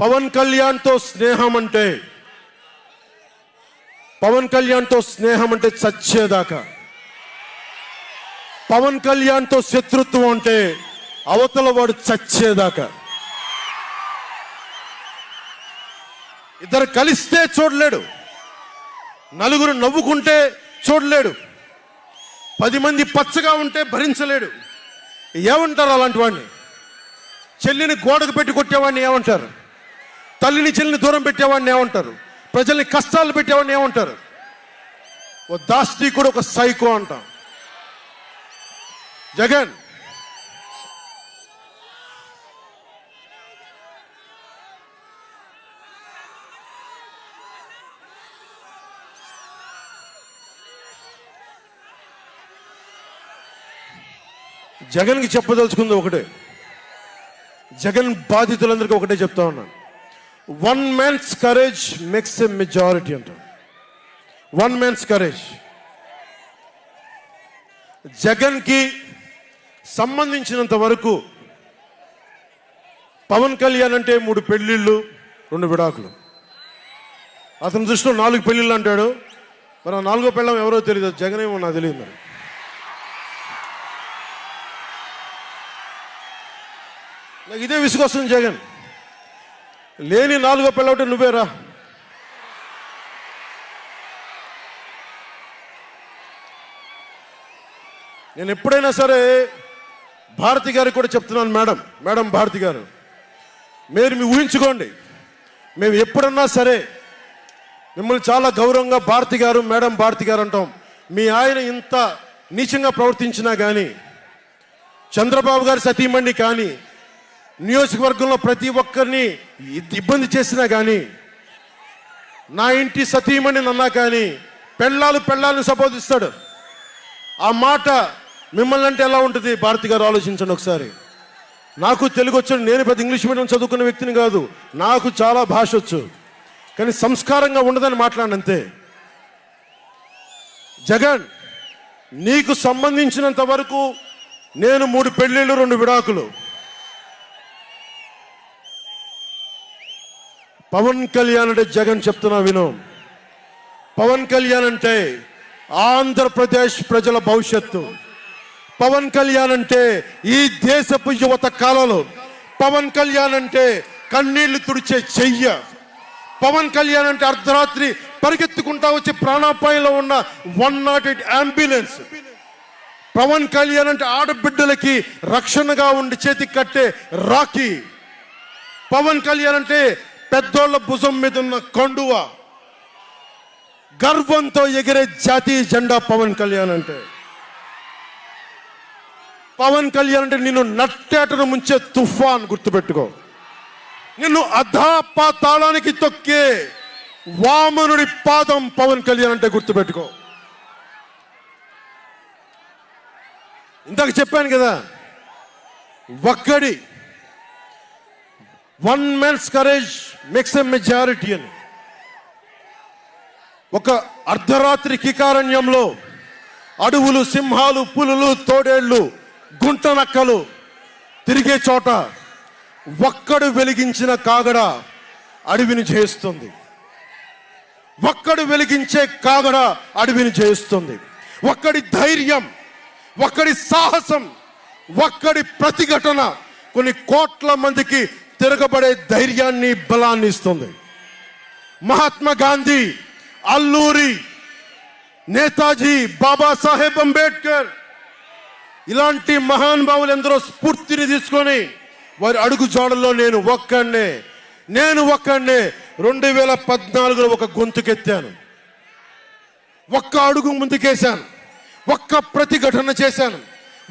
పవన్ కళ్యాణ్తో స్నేహం అంటే పవన్ కళ్యాణ్తో స్నేహం అంటే చచ్చేదాకా. పవన్ కళ్యాణ్తో శత్రుత్వం అంటే అవతల వాడు చచ్చేదాకా. ఇద్దరు కలిస్తే చూడలేడు. నలుగురు నవ్వుకుంటే చూడలేడు. పది మంది పచ్చగా ఉంటే భరించలేడు. ఏమంటారు అలాంటి వాడిని? చెల్లిని గోడకు పెట్టి కొట్టేవాడిని ఏమంటారు? తల్లిని చెల్లిని దూరం పెట్టేవాడిని ఏమంటారు? ప్రజల్ని కష్టాలు పెట్టేవాడిని ఏమంటారు? ఓ దాస్తికుడు ఒక సైకో అంటాం. జగన్. జగన్కి చెప్పదలుచుకుంది ఒకటే. జగన్ బాధితులందరికీ ఒకటే చెప్తా ఉన్నాను. One man's courage makes a majority అంటారు వన్ మ్యాన్స్ కరేజ్ జగన్కి సంబంధించినంత వరకు పవన్ కళ్యాణ్ అంటే మూడు పెళ్ళిళ్ళు రెండు విడాకులు. అతని దృష్టిలో నాలుగు పెళ్ళిళ్ళు అంటాడు. మరి ఆ నాలుగో పెళ్ళం ఎవరో తెలియదు జగన్ ఏమో నాకు తెలియదు మరి. నాకు ఇదే విసుగొస్తుంది జగన్. లేని నాలుగో పెళ్ళవుటే నువ్వేరా? నేను ఎప్పుడైనా సరే భారతి గారికి కూడా చెప్తున్నాను మేడం మేడం భారతి గారు మీరు మీ ఊహించుకోండి మేము ఎప్పుడన్నా సరే మిమ్మల్ని చాలా గౌరవంగా భారతి గారు మేడం భారతి గారు అంటాం. మీ ఆయన ఇంత నీచంగా ప్రవర్తించినా కానీ చంద్రబాబు గారి సతీమణి కానీ నియోజకవర్గంలో ప్రతి ఒక్కరిని ఇబ్బంది చేసినా కానీ నా ఇంటి సతీమణి నన్నా కానీ పెళ్ళాలు పెళ్ళాలను సంబోధిస్తాడు. ఆ మాట మిమ్మల్ని అంటే ఎలా ఉంటుంది? భారతి గారు ఆలోచించండి ఒకసారి. నాకు తెలుగు వచ్చాడు. నేను పెద్ద ఇంగ్లీష్ మీడియం చదువుకున్న వ్యక్తిని కాదు. నాకు చాలా భాష వచ్చు. కానీ సంస్కారంగా ఉండదని మాట్లాడినంతే. జగన్ నీకు సంబంధించినంత వరకు నేను మూడు పెళ్ళిళ్ళు రెండు విడాకులు. పవన్ కళ్యాణ్ అంటే జగన్ చెప్తున్నా విను. పవన్ కళ్యాణ్ అంటే ఆంధ్రప్రదేశ్ ప్రజల భవిష్యత్తు. పవన్ కళ్యాణ్ అంటే ఈ దేశపు యువత కాలంలో. పవన్ కళ్యాణ్ అంటే కన్నీళ్ళు తుడిచే చెయ్య. పవన్ కళ్యాణ్ అంటే అర్ధరాత్రి పరిగెత్తుకుంటా వచ్చి ప్రాణాపాయంలో ఉన్న one naught eight ambulance. Pavan Kalyan అంటే ఆడబిడ్డలకి రక్షణగా ఉండి చేతికి కట్టే రాఖీ. పవన్ కళ్యాణ్ అంటే పెద్దోళ్ళ భుజం మీద ఉన్న కండువ గర్వంతో ఎగిరే జాతీయ జెండా పవన్ కళ్యాణ్ అంటే. పవన్ కళ్యాణ్ అంటే నిన్ను నట్టేటను ముంచే తుఫాన్ గుర్తుపెట్టుకో. నిన్ను అధాపాతాళానికి తొక్కే వామనుడి పాదం పవన్ కళ్యాణ్ అంటే గుర్తుపెట్టుకో. ఇందాక చెప్పాను కదా ఒక్కడి one man's courage makes a majority అని ఒక అర్ధరాత్రి కికారణ్యంలో అడవులు సింహాలు పులులు తోడేళ్ళు గుంట నక్కలు తిరిగే చోట ఒక్కడు వెలిగించిన కాగడ అడవిని చేస్తుంది ఒక్కడు వెలిగించే కాగడ అడవిని చేస్తుంది ఒక్కడి ధైర్యం ఒక్కడి సాహసం ఒక్కడి ప్రతిఘటన కొన్ని కోట్ల మందికి తిరగబడే ధైర్యాన్ని బలాన్ని ఇస్తుంది. మహాత్మా గాంధీ అల్లూరి నేతాజీ బాబాసాహెబ్ అంబేద్కర్ ఇలాంటి మహానుభావులు ఎందరో స్ఫూర్తిని తీసుకొని వారి అడుగుజాడల్లో నేను ఒక్కడినే నేను ఒక్కడినే రెండు వేల పద్నాలుగులో ఒక గొంతుకెత్తాను. ఒక్క అడుగు ముందుకేశాను. ఒక్క ప్రతిఘటన చేశాను.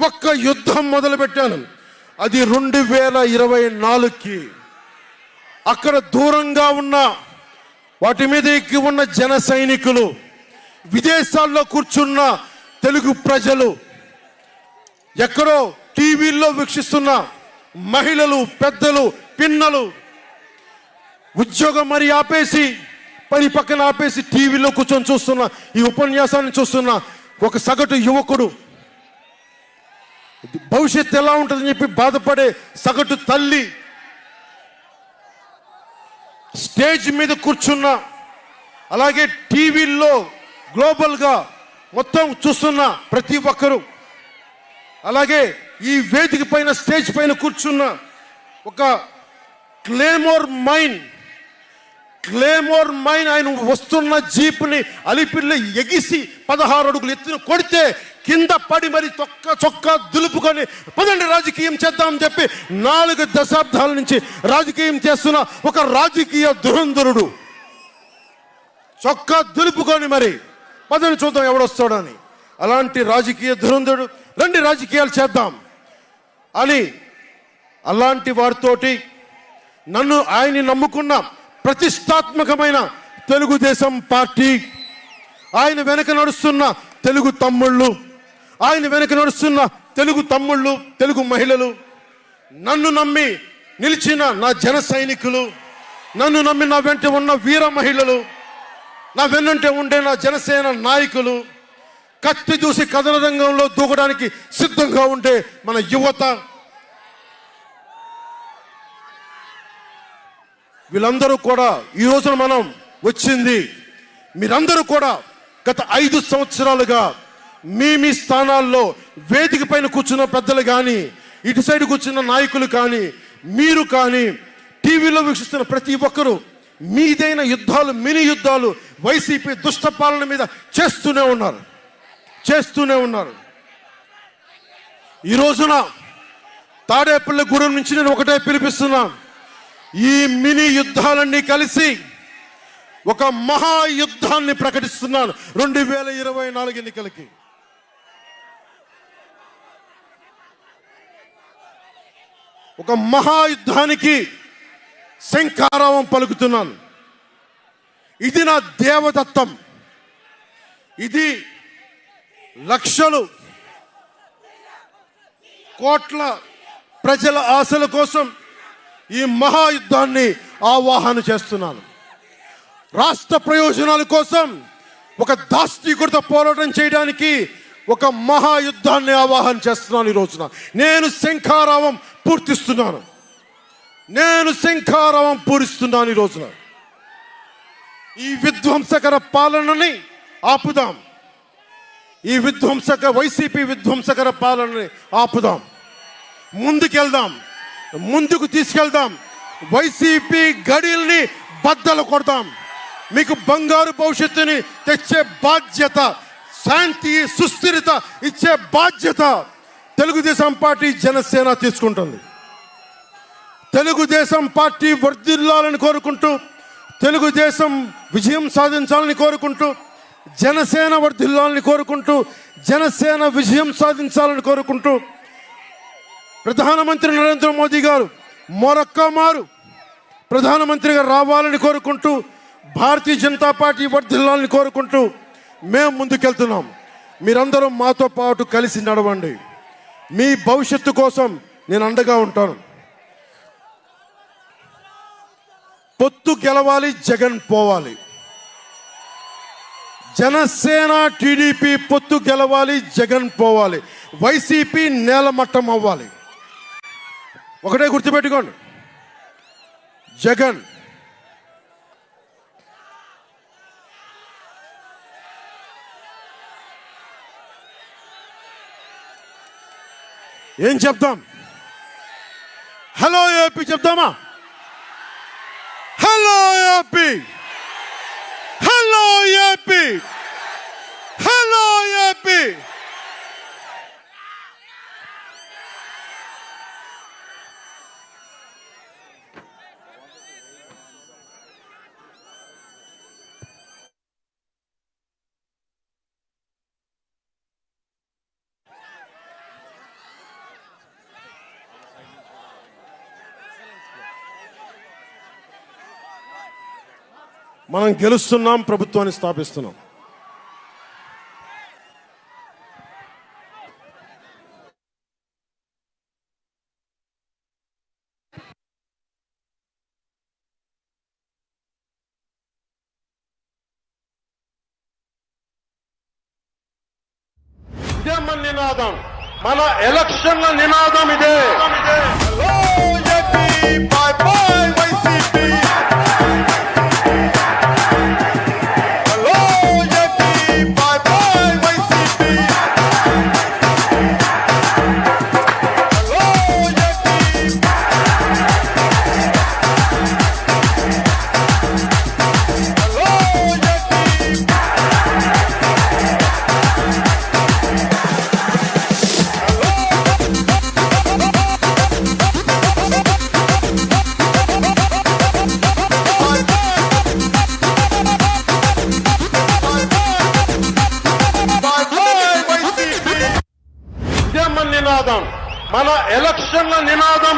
ఒక్క యుద్ధం మొదలుపెట్టాను. అది రెండు వేల ఇరవై నాలుగుకి. అక్కడ దూరంగా ఉన్న వాటి మీద ఎక్కి ఉన్న జన సైనికులు విదేశాల్లో కూర్చున్న తెలుగు ప్రజలు ఎక్కడో టీవీల్లో వీక్షిస్తున్న మహిళలు పెద్దలు పిన్నలు ఉద్యోగం మరి ఆపేసి పని పక్కన ఆపేసి టీవీలో కూర్చొని చూస్తున్న ఈ ఉపన్యాసాన్ని చూస్తున్న ఒక సగటు యువకుడు భవిష్యత్తు ఎలా ఉంటుందని చెప్పి బాధపడే సగటు తల్లి స్టేజ్ మీద కూర్చున్న అలాగే టీవీల్లో గ్లోబల్గా మొత్తం చూస్తున్న ప్రతి ఒక్కరూ అలాగే ఈ వేదిక పైన స్టేజ్ పైన కూర్చున్న ఒక క్లేమోర్ మైన్ క్లేమోర్ మైన్ ఆయన వస్తున్న జీప్ని అలిపిల్లి ఎగిసి పదహారు అడుగులు ఎత్తున కొడితే కింద పడి మరి చొక్క చొక్కా దులుపుకొని పదండి రాజకీయం చేద్దామని చెప్పి నాలుగు దశాబ్దాల నుంచి రాజకీయం చేస్తున్న ఒక రాజకీయ దురంధరుడు. చొక్కా దులుపుకొని మరి పదని చూద్దాం ఎవడొస్తాడని అలాంటి రాజకీయ దురంధరుడు రండి రాజకీయాలు చేద్దాం. అని అలాంటి వారితోటి నన్ను ఆయన్ని నమ్ముకున్న ప్రతిష్టాత్మకమైన తెలుగుదేశం పార్టీ ఆయన వెనక నడుస్తున్న తెలుగు తమ్ముళ్ళు ఆయన వెనక నడుస్తున్న తెలుగు తమ్ముళ్ళు తెలుగు మహిళలు నన్ను నమ్మి నిలిచిన నా జన సైనికులు నన్ను నమ్మి నా వెంట ఉన్న వీర మహిళలు నా వెన్నంటే ఉండే నా జనసేన నాయకులు కత్తి చూసి కథన రంగంలో దూకడానికి సిద్ధంగా ఉండే మన యువత వీళ్ళందరూ కూడా ఈ రోజున మనం వచ్చింది. మీరందరూ కూడా గత ఐదు సంవత్సరాలుగా మీ మీ స్థానాల్లో వేదిక పైన కూర్చున్న పెద్దలు కానీ ఇటు సైడ్ కూర్చున్న నాయకులు కానీ మీరు కానీ టీవీలో వీక్షిస్తున్న ప్రతి ఒక్కరూ మీదైన యుద్ధాలు మినీ యుద్ధాలు వైసీపీ దుష్ట పాలన మీద చేస్తూనే ఉన్నారు. చేస్తూనే ఉన్నారు. ఈ రోజున తాడేపల్లి గూడెం నుంచి నేను ఒకటే పిలిపిస్తున్నా. ఈ మినీ యుద్ధాలన్నీ కలిసి ఒక మహాయుద్ధాన్ని ప్రకటిస్తున్నాను. రెండు వేల ఇరవై నాలుగు ఎన్నికలకి. ఒక మహాయుద్ధానికి శంఖారావం పలుకుతున్నాను. ఇది నా దేవదత్తం. ఇది లక్షలు కోట్ల ప్రజల ఆశల కోసం ఈ మహాయుద్ధాన్ని ఆవాహన చేస్తున్నాను. రాష్ట్ర ప్రయోజనాల కోసం ఒక దాస్తికుడితో పోరాటం చేయడానికి ఒక మహాయుద్ధాన్ని ఆవాహన చేస్తున్నాను ఈ రోజున. నేను శంఖారావం పూర్తిస్తున్నాను నేను శంఖారావం పూరిస్తున్నాను ఈ రోజున. ఈ విధ్వంసకర పాలనని ఆపుదాం. ఈ విధ్వంసక వైసీపీ విధ్వంసకర పాలనని ఆపుదాం. ముందుకెళ్దాం. ముందుకు తీసుకెళ్దాం. వైసీపీ గడిల్ని బద్దలు కొడదాం మీకు బంగారు భవిష్యత్తుని తెచ్చే బాధ్యత శాంతి సుస్థిరత ఇచ్చే బాధ్యత. తెలుగుదేశం పార్టీ జనసేన తీసుకుంటుంది. తెలుగుదేశం పార్టీ వర్ధిల్లాలని కోరుకుంటూ తెలుగుదేశం విజయం సాధించాలని కోరుకుంటూ జనసేన వర్ధిల్లాలని కోరుకుంటూ జనసేన విజయం సాధించాలని కోరుకుంటూ ప్రధానమంత్రి నరేంద్ర మోదీ గారు మరొక్కమారు ప్రధానమంత్రిగా రావాలని కోరుకుంటూ భారతీయ జనతా పార్టీ వర్ధిల్లాలని కోరుకుంటూ మేము ముందుకెళ్తున్నాం. మీరందరూ మాతో పాటు కలిసి నడవండి. మీ భవిష్యత్తు కోసం నేను అండగా ఉంటాను. పొత్తు గెలవాలి జగన్ పోవాలి. జనసేన టీడీపీ పొత్తు గెలవాలి జగన్ పోవాలి. వైసీపీ నేలమట్టం అవ్వాలి. ఒకటే గుర్తుపెట్టుకోండి. జగన్ ఏం చెప్తాం హలో ఏపీ చెప్తామా hello AP hello AP hello AP మనం గెలుస్తున్నాం ప్రభుత్వాన్ని స్థాపిస్తున్నాం. ఇదే మన నినాదం. మన ఎలక్షన్ల నినాదం ఇదే. ఎలక్షన్ల నినాదం